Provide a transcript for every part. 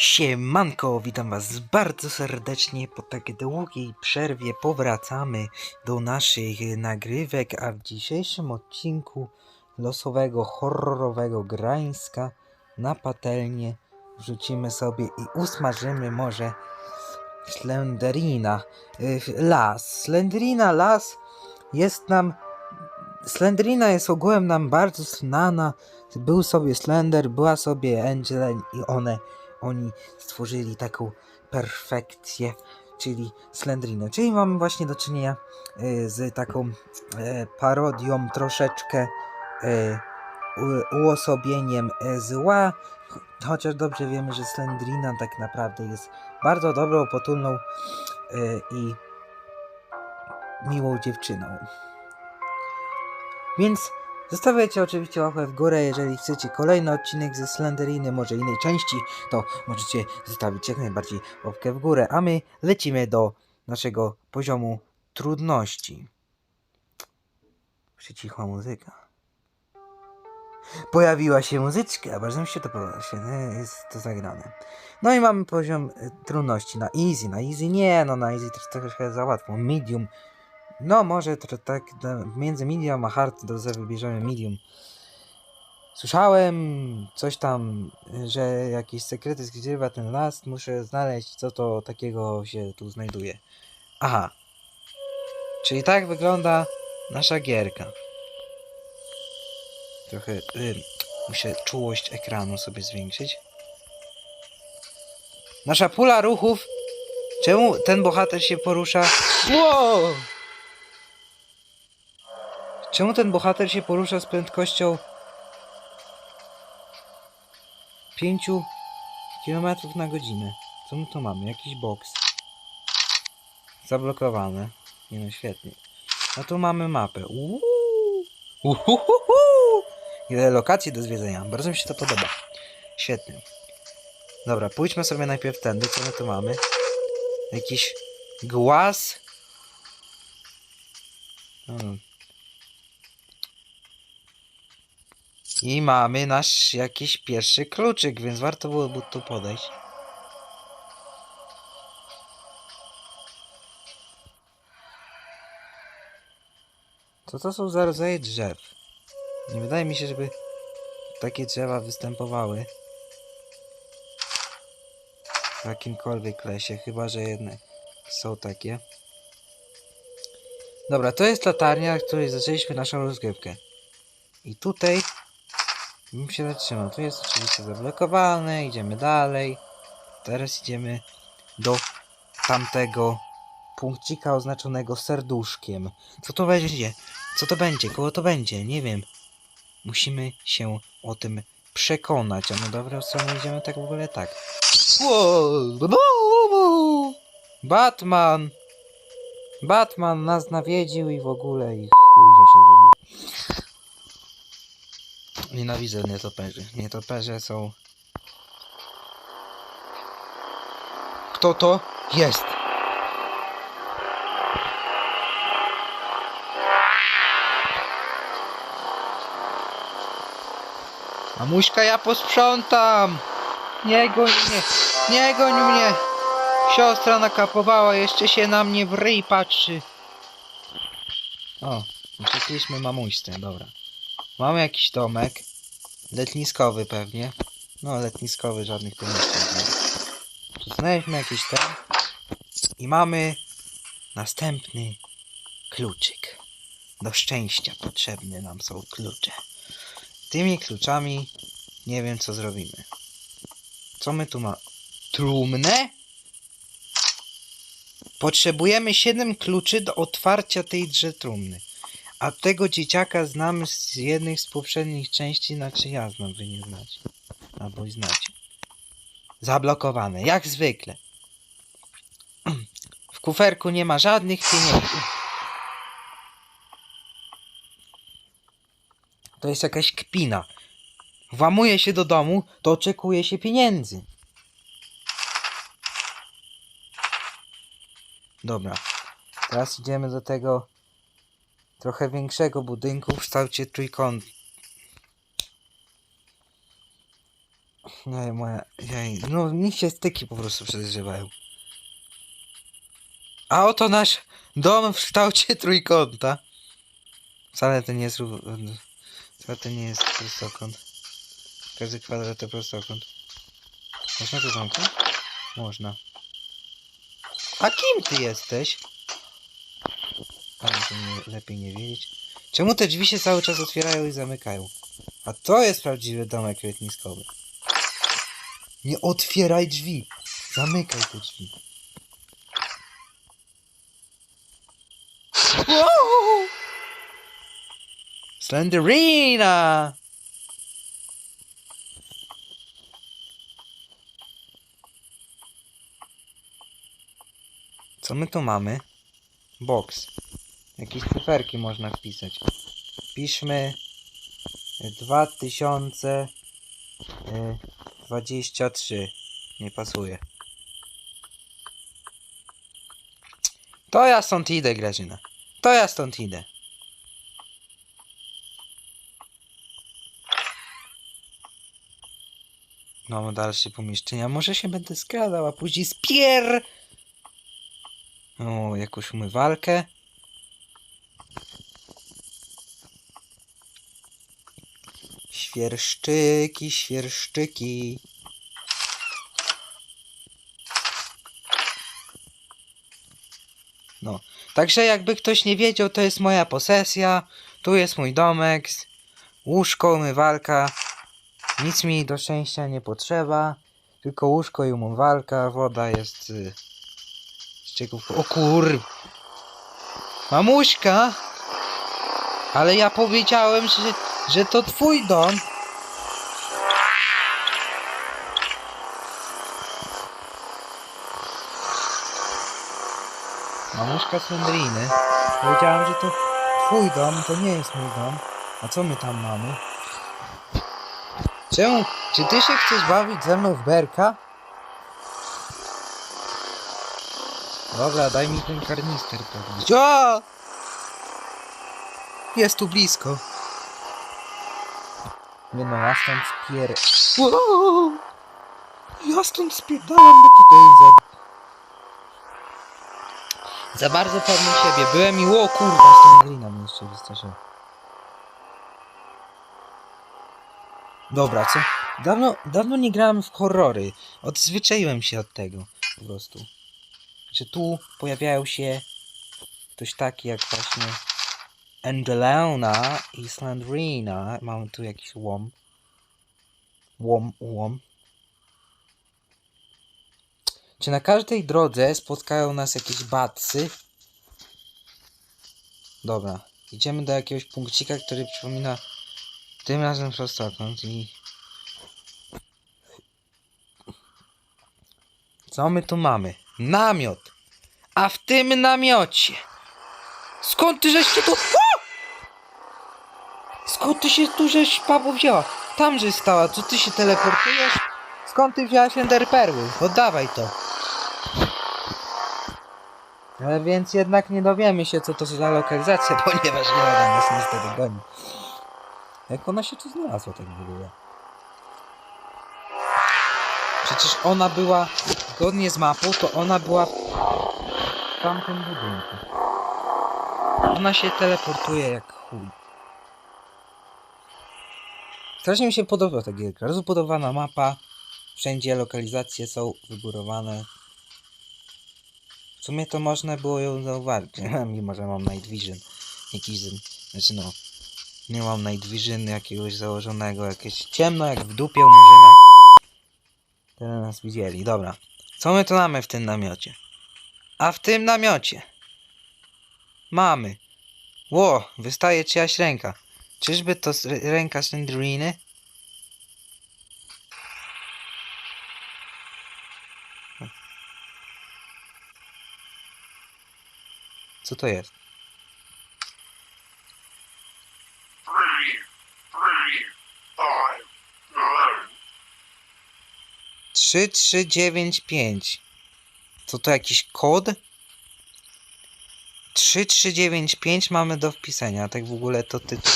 Siemanko, witam was bardzo serdecznie po tak długiej przerwie powracamy do naszych nagrywek, a w dzisiejszym odcinku losowego, horrorowego Grańska na patelnię wrzucimy sobie i usmażymy może Slenderina y, las. Slenderina las jest nam Slenderina jest ogółem nam bardzo znana. Był sobie Slender, była sobie Angela i one oni stworzyli taką perfekcję, czyli Slendrinę. Czyli mamy właśnie do czynienia y, z taką e, parodią troszeczkę e, uosobieniem e, zła, ch- chociaż dobrze wiemy, że Slendrina tak naprawdę jest bardzo dobrą, potulną e, i miłą dziewczyną. Więc zostawiajcie oczywiście łapę w górę, jeżeli chcecie kolejny odcinek ze Slenderiny, może innej części, to możecie zostawić jak najbardziej łapkę w górę, a my lecimy do naszego poziomu trudności. Przycichła muzyka. Pojawiła się muzyczka, bardzo mi się to podoba, świetnie jest to zagrane. No i mamy poziom y, trudności na easy, na easy nie, no na easy troszkę za łatwo, medium, no może to tak no, między medium a hard sobie wybierzemy medium. Słyszałem coś tam, że jakieś sekrety skrywa ten las. Muszę znaleźć, co to takiego się tu znajduje. Aha. Czyli tak wygląda nasza gierka. Trochę. Y, muszę czułość ekranu sobie zwiększyć. Nasza pula ruchów. Czemu ten bohater się porusza? Wow! Czemu ten bohater się porusza z prędkością 5 km na godzinę? Co my tu mamy? Jakiś boks. Zablokowane. Nie no, świetnie. No tu mamy mapę. Uuu. Ile lokacji do zwiedzenia. Bardzo mi się to podoba. Świetnie. Dobra, pójdźmy sobie najpierw tędy. Co my tu mamy? Jakiś głaz. Hmm. I mamy nasz jakiś pierwszy kluczyk, więc warto byłoby tu podejść. Co to są za rodzaje drzew? Nie wydaje mi się, żeby takie drzewa występowały w jakimkolwiek lesie, chyba że jednak są takie. Dobra, to jest latarnia, w której zaczęliśmy naszą rozgrywkę. I tutaj bym się zatrzymał. Tu jest oczywiście zablokowane, idziemy dalej. Teraz idziemy do tamtego punkcika oznaczonego serduszkiem. Co to będzie? Co to będzie? Kogo to będzie? Nie wiem. Musimy się o tym przekonać. A no dobra, w stronę idziemy tak w ogóle tak. Batman! Batman nas nawiedził i w ogóle i chujnia się zrobił. Nienawidzę nietoperzy. Nietoperze są... Kto to? Jest! Mamuśka, ja posprzątam! Nie goń mnie! Nie goń mnie! Siostra nakapowała, jeszcze się na mnie w ryj patrzy. O, uciekliśmy mamuśce, dobra. Mamy jakiś domek. Letniskowy pewnie. No, letniskowy, żadnych nie. Znaleźliśmy jakiś ten. I mamy następny kluczyk. Do szczęścia potrzebne nam są klucze. Tymi kluczami nie wiem co zrobimy. Co my tu ma? Trumnę? Potrzebujemy 7 kluczy do otwarcia tejże trumny. A tego dzieciaka znam z jednych z poprzednich części, znaczy ja znam, wy nie znacie. Albo i znacie. Zablokowane, jak zwykle. W kuferku nie ma żadnych pieniędzy. To jest jakaś kpina. Włamuje się do domu, to oczekuje się pieniędzy. Dobra. Teraz idziemy do tego trochę większego budynku w kształcie trójkąt. Nie, moja... Jej, no, niech się styki po prostu przeżywają. A oto nasz dom w kształcie trójkąta. Wcale to nie jest. Wcale to nie jest prostokąt. Każdy kwadrat to prostokąt. Można to zamknąć? Można. A kim ty jesteś? Nie, lepiej nie wiedzieć. Czemu te drzwi się cały czas otwierają i zamykają? A to jest prawdziwy domek letniskowy. Nie otwieraj drzwi. Zamykaj te drzwi. Wow! Slenderina! Co my tu mamy? Box. Jakieś cyferki można wpisać. Piszmy 2023. Nie pasuje. To ja stąd idę, Grażyna. To ja stąd idę. No, dalsze pomieszczenia. Może się będę skradał, a później spier... O, jakąś umywalkę. Świerszczyki, świerszczyki. No, także jakby ktoś nie wiedział, to jest moja posesja. Tu jest mój domek. Łóżko, umywalka. Nic mi do szczęścia nie potrzeba. Tylko łóżko i umywalka. Woda jest... Z ścieków... O kur... Mamuśka! Ale ja powiedziałem, że, że to twój dom. Mamuśka Sandriny. Powiedziałem, że to twój dom, to nie jest mój dom. A co my tam mamy? Czemu? Czy ty się chcesz bawić ze mną w berka? Dobra, daj mi ten karnister podnieść. O! Jest tu blisko. Nie no, ja stąd spier... Wow! Ja stąd spierdałem, bo tutaj za... Za bardzo pewny siebie. Byłem i ło kurwa, z tą mnie jeszcze wystraszyła. Dobra, co? Dawno, dawno nie grałem w horrory. Odzwyczaiłem się od tego. Po prostu. Że tu pojawiają się ktoś taki jak właśnie Angelina i Slandrina. Mamy tu jakiś łom. Łom, łom. Czy na każdej drodze spotkają nas jakieś batsy? Dobra. Idziemy do jakiegoś punkcika, który przypomina tym razem prostokąt i... Co my tu mamy? Namiot! A w tym namiocie... Skąd ty żeś się tu... Skąd ty się tu żeś papo wzięła? Tam żeś stała, co ty się teleportujesz? Skąd ty wzięłaś Ender Perły? Oddawaj to. Ale więc jednak nie dowiemy się co to za lokalizacja, ponieważ nie ma nas niestety goni. Jak ona się tu znalazła tak w ogóle? Przecież ona była, zgodnie z mapą, to ona była w tamtym budynku. Ona się teleportuje jak chuj. Strasznie mi się podoba ta gierka. Rozbudowana mapa. Wszędzie lokalizacje są wygórowane. W sumie to można było ją zauważyć, mimo że mam Night Vision. Jakiś, znaczy no, nie mam Night Vision jakiegoś założonego, jakieś ciemno jak w dupie u Murzyna. Tyle nas widzieli, dobra. Co my tu mamy w tym namiocie? A w tym namiocie mamy. Ło, wystaje czyjaś ręka. Czyżby to ręka Slenderiny? Co to jest? three, five, nine. 3395. Co to jakiś kod? 3395 mamy do wpisania, tak w ogóle to tytuł.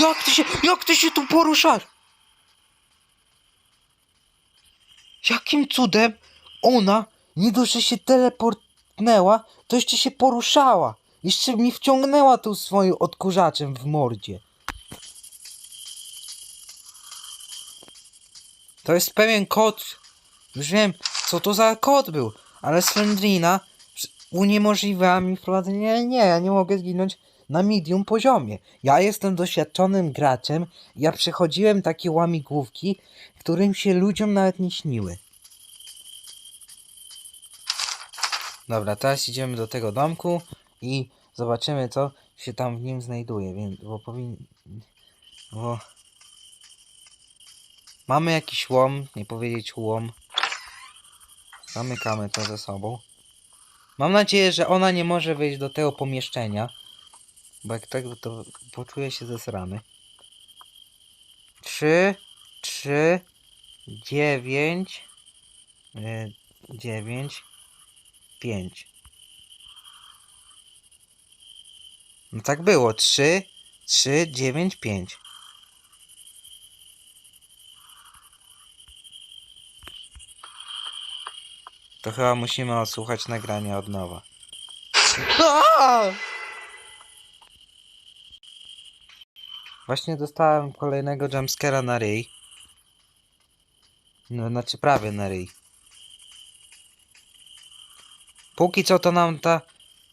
Jak ty się, jak ty się tu poruszasz? Jakim cudem ona nie dość, że się teleportnęła, to jeszcze się poruszała. Jeszcze mi wciągnęła tu swoim odkurzaczem w mordzie. To jest pewien kod. Już wiem, co to za kod był. Ale Slendrina uniemożliwia mi wprowadzenie. Nie, ja nie mogę zginąć na medium poziomie. Ja jestem doświadczonym graczem. Ja przechodziłem takie łamigłówki, którym się ludziom nawet nie śniły. Dobra, teraz idziemy do tego domku i zobaczymy, co się tam w nim znajduje, więc, bo powin... Bo... Mamy jakiś łom, nie powiedzieć łom. Zamykamy to ze sobą. Mam nadzieję, że ona nie może wejść do tego pomieszczenia. Bo jak tak, to poczuję się zesrany. Trzy, trzy, dziewięć, e, dziewięć, pięć. No tak było. Trzy, trzy, dziewięć, pięć. To chyba musimy odsłuchać nagranie od nowa. Właśnie dostałem kolejnego jumpscare'a na ryj. No, znaczy prawie na ryj. Póki co to nam ta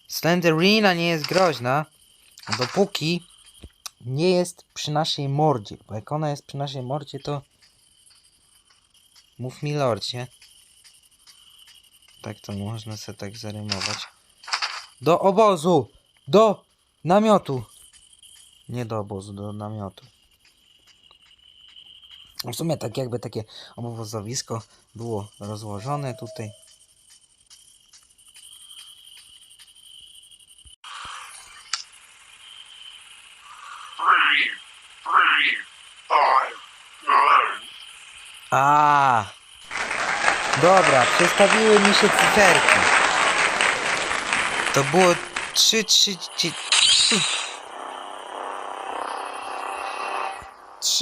Slenderina nie jest groźna, dopóki nie jest przy naszej mordzie. Bo jak ona jest przy naszej mordzie, to... Mów mi lordzie. Tak to można sobie tak zarymować. Do obozu! Do namiotu! Nie do obozu, do namiotu. W sumie tak jakby takie obozowisko było rozłożone tutaj. A. Dobra, przestawiły mi się cyferki. To było 3, 3, 3,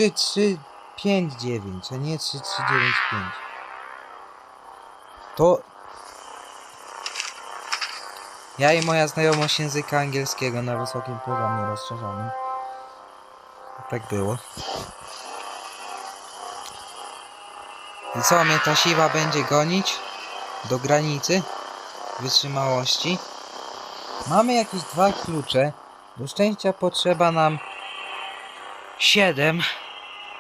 3, 5, 9, a nie 3, 3, 9, 5. To... Ja i moja znajomość języka angielskiego na wysokim poziomie rozszerzonym. Tak było. I co, mnie ta siwa będzie gonić? Do granicy? Wytrzymałości? Mamy jakieś dwa klucze. Do szczęścia potrzeba nam 7.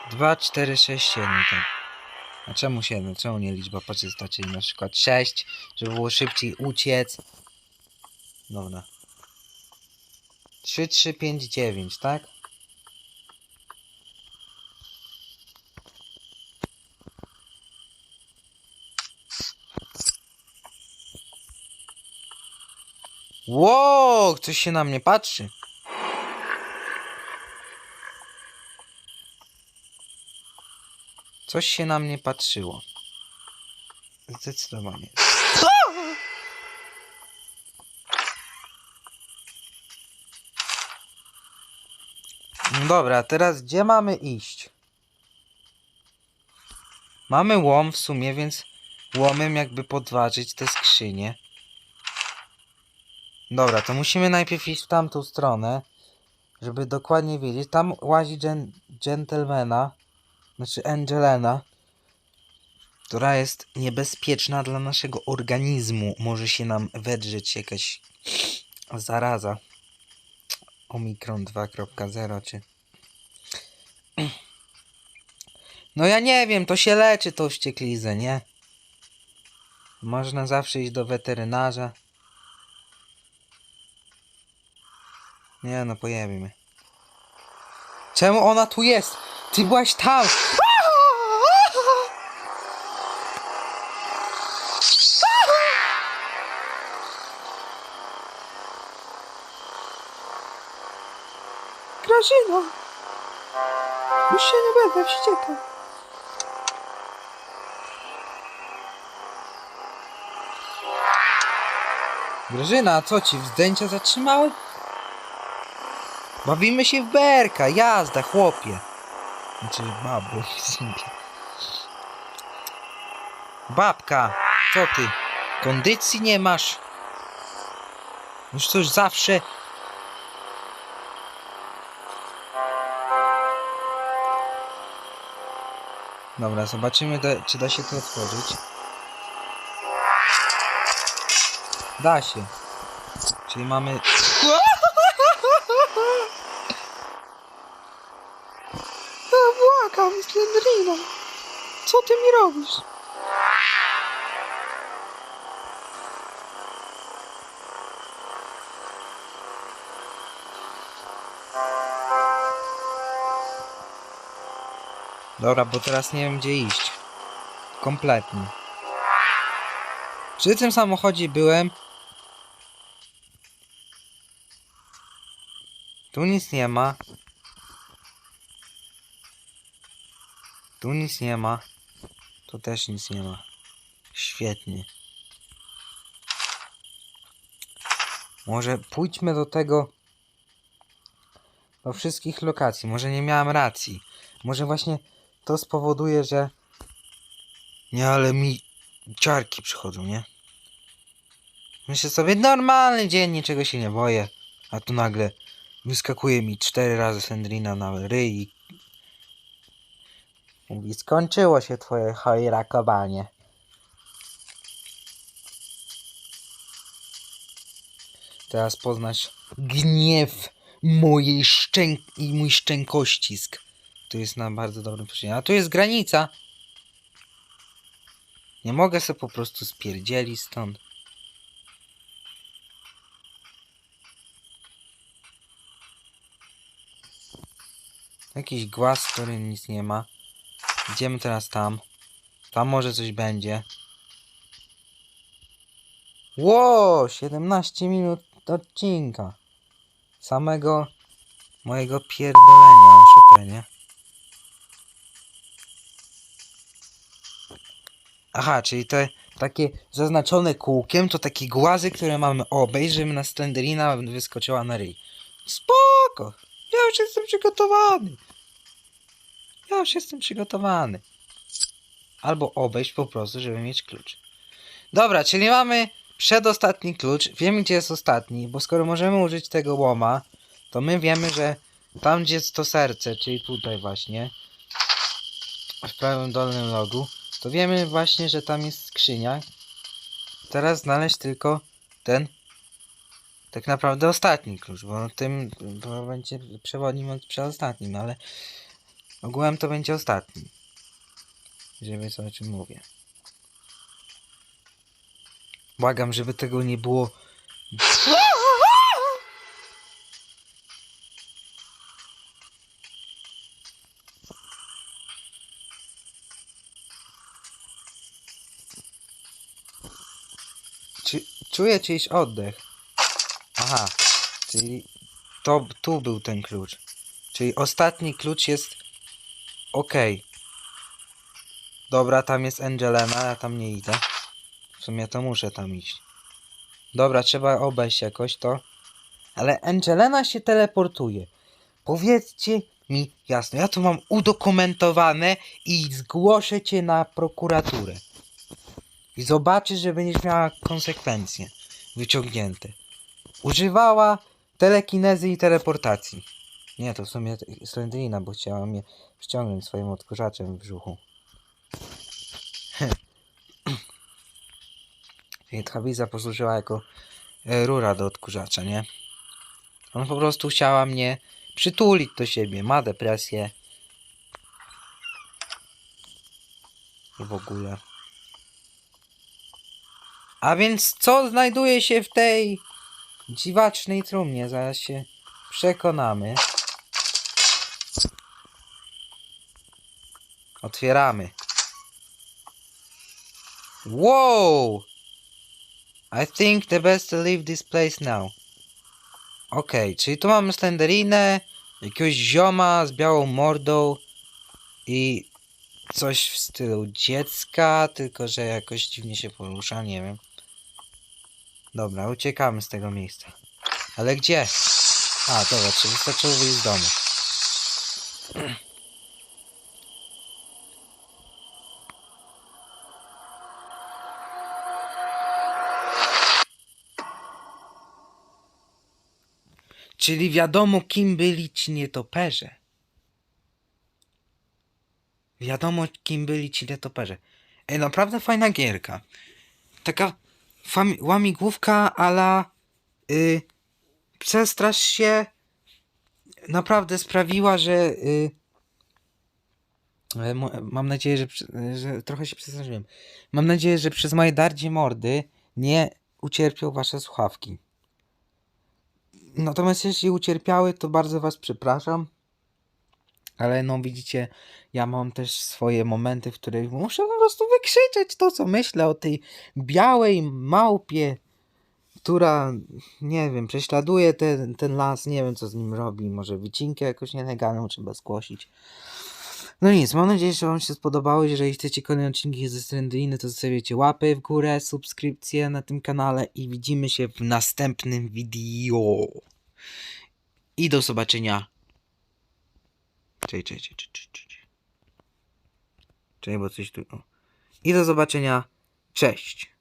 2, 4, 6, 7, tak. A czemu 7? Czemu nie liczba paczysta, czyli na przykład 6, żeby było szybciej uciec? Dobra. 3, 3, 5, 9, tak? Wow, ktoś się na mnie patrzy. Coś się na mnie patrzyło. Zdecydowanie. No Dobra, teraz gdzie mamy iść? Mamy łom w sumie, więc łomem jakby podważyć te skrzynie. Dobra, to musimy najpierw iść w tamtą stronę, żeby dokładnie wiedzieć. Tam łazi gen gentlemana, znaczy Angelena, która jest niebezpieczna dla naszego organizmu. Może się nam wedrzeć jakaś zaraza. Omikron 2.0 czy... No ja nie wiem, to się leczy tą wścieklizę, nie? Można zawsze iść do weterynarza. Nie no, pojawimy. Czemu ona tu jest? Ty byłaś tam! Grażyna! Już się nie będę wściekał. Grażyna, co ci, zdjęcia zatrzymały? Bawimy się w berka, jazda, chłopie. Znaczy, babu. Babka, co ty? Kondycji nie masz? Już coś zawsze... Dobra, zobaczymy, da, czy da się to otworzyć. Da się. Czyli mamy... Ja błagam, Slendrina. Co ty mi robisz? Dobra, bo teraz nie wiem gdzie iść. Kompletnie. Przy tym samochodzie byłem. Tu nic nie ma. Tu nic nie ma. Tu też nic nie ma. Świetnie. Może pójdźmy do tego. Do wszystkich lokacji. Może nie miałem racji. Może właśnie to spowoduje, że. Nie, ale mi ciarki przychodzą, nie? Myślę sobie, normalny dzień, niczego się nie boję. A tu nagle wyskakuje mi cztery razy Sandrina na ryj i Mówi, skończyło się twoje hojrakowanie. Teraz poznasz gniew mojej szczęk i mój szczękościsk. Tu jest na bardzo dobrym poziomie. A tu jest granica. Nie mogę sobie po prostu spierdzielić stąd. Jakiś głaz, w którym nic nie ma. Idziemy teraz tam. Tam może coś będzie. Ło! 17 minut odcinka. Samego mojego pierdolenia o. Aha, czyli te takie zaznaczone kółkiem to takie głazy, które mamy obejść, żeby na Slenderina wyskoczyła na ryj. Spoko! Ja już jestem przygotowany. Ja już jestem przygotowany. Albo obejść po prostu, żeby mieć klucz. Dobra, czyli mamy przedostatni klucz. Wiemy, gdzie jest ostatni, bo skoro możemy użyć tego łoma, to my wiemy, że tam, gdzie jest to serce, czyli tutaj właśnie, w prawym dolnym rogu, to wiemy właśnie, że tam jest skrzynia. Teraz znaleźć tylko ten tak naprawdę ostatni klucz, bo tym bo będzie przewodnim od przedostatnim, ale ogółem to będzie ostatni. Żeby wiecie o czym mówię. Błagam, żeby tego nie było. Czuję czyjś oddech. Aha, czyli to tu był ten klucz. Czyli ostatni klucz jest ok. Dobra, tam jest Angelena, ja tam nie idę. W sumie to muszę tam iść. Dobra, trzeba obejść jakoś to. Ale Angelena się teleportuje. Powiedzcie mi jasno, ja to mam udokumentowane i zgłoszę cię na prokuraturę. I zobaczysz, że będziesz miała konsekwencje wyciągnięte. Używała telekinezy i teleportacji. Nie, to w sumie Slendrina, bo chciała mnie ściągnąć swoim odkurzaczem w brzuchu. Czyli Traviza posłużyła jako e, rura do odkurzacza, nie? On po prostu chciała mnie przytulić do siebie, ma depresję. I w ogóle. A więc co znajduje się w tej dziwacznej trumnie? Zaraz się przekonamy. Otwieramy. Wow! I think the best to leave this place now. Okej, czyli tu mamy Slenderinę, jakiegoś zioma z białą mordą i coś w stylu dziecka, tylko że jakoś dziwnie się porusza, nie wiem. Dobra, uciekamy z tego miejsca. Ale gdzie? A, dobra, czy wystarczyło wyjść z domu. Czyli wiadomo, kim byli ci nietoperze. Wiadomo, kim byli ci nietoperze. Ej, naprawdę fajna gierka. Taka łamigłówka ala y, przestrasz się naprawdę sprawiła, że y, e, mam nadzieję, że, że trochę się przestraszyłem. Mam nadzieję, że przez moje dardzie mordy nie ucierpią wasze słuchawki. Natomiast jeśli ucierpiały, to bardzo was przepraszam. Ale no widzicie, ja mam też swoje momenty, w których muszę po prostu wykrzyczeć to, co myślę o tej białej małpie, która, nie wiem, prześladuje ten, ten las, nie wiem co z nim robi, może wycinkę jakoś nielegalną trzeba zgłosić. No nic, mam nadzieję, że wam się spodobało, jeżeli chcecie kolejne odcinki ze Strandryny, to zostawiacie łapy w górę, subskrypcję na tym kanale i widzimy się w następnym video. I do zobaczenia. Czekaj, czekaj, czekaj, czekaj, czekaj. Czekaj, bo coś tu... I do zobaczenia. Cześć.